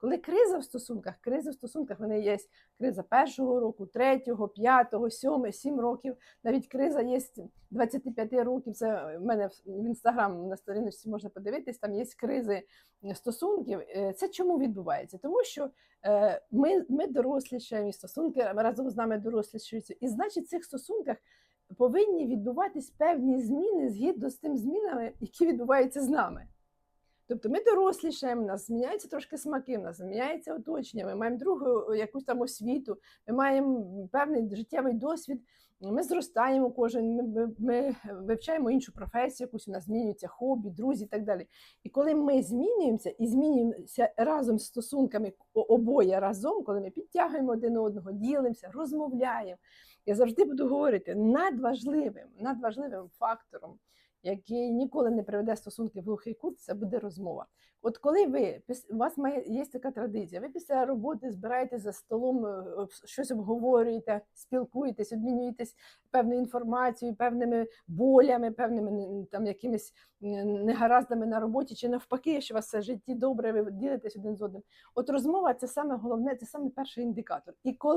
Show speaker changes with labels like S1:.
S1: Коли криза в стосунках, криза в стосунках вони є криза першого року, третього, п'ятого, сьомого, сім років. Навіть криза є 25 років. Це в мене в інстаграм на сторіночці можна подивитись. Там є кризи стосунків. Е, Це чому відбувається? Тому що е, ми, ми дорослішаємо, і стосунки разом з нами дорослішуються. І значить, в цих стосунках повинні відбуватись певні зміни згідно з тим змінами, які відбуваються з нами. Тобто ми дорослішаємо, у нас зміняються трошки смаки, у нас зміняється оточення, ми маємо другу якусь там освіту, ми маємо певний життєвий досвід, ми зростаємо кожен, ми, ми, ми вивчаємо іншу професію, якусь у нас змінюються хобі, друзі і так далі. І коли ми змінюємося і змінюємося разом з стосунками обоє разом, коли ми підтягуємо один одного, ділимося, розмовляємо. Я завжди буду говорити надважливим, надважливим фактором, який ніколи не приведе стосунки в глухий кут, це буде розмова. От коли ви у вас має є така традиція, ви після роботи збираєтесь за столом, е, щось обговорюєте, спілкуєтесь, обмінюєтесь певною інформацією, певними болями, певними там якимись негараздами на роботі, чи навпаки, що у вас все житті добре, ви ділитесь один з одним. От розмова це саме головне, це саме перший індикатор. І коли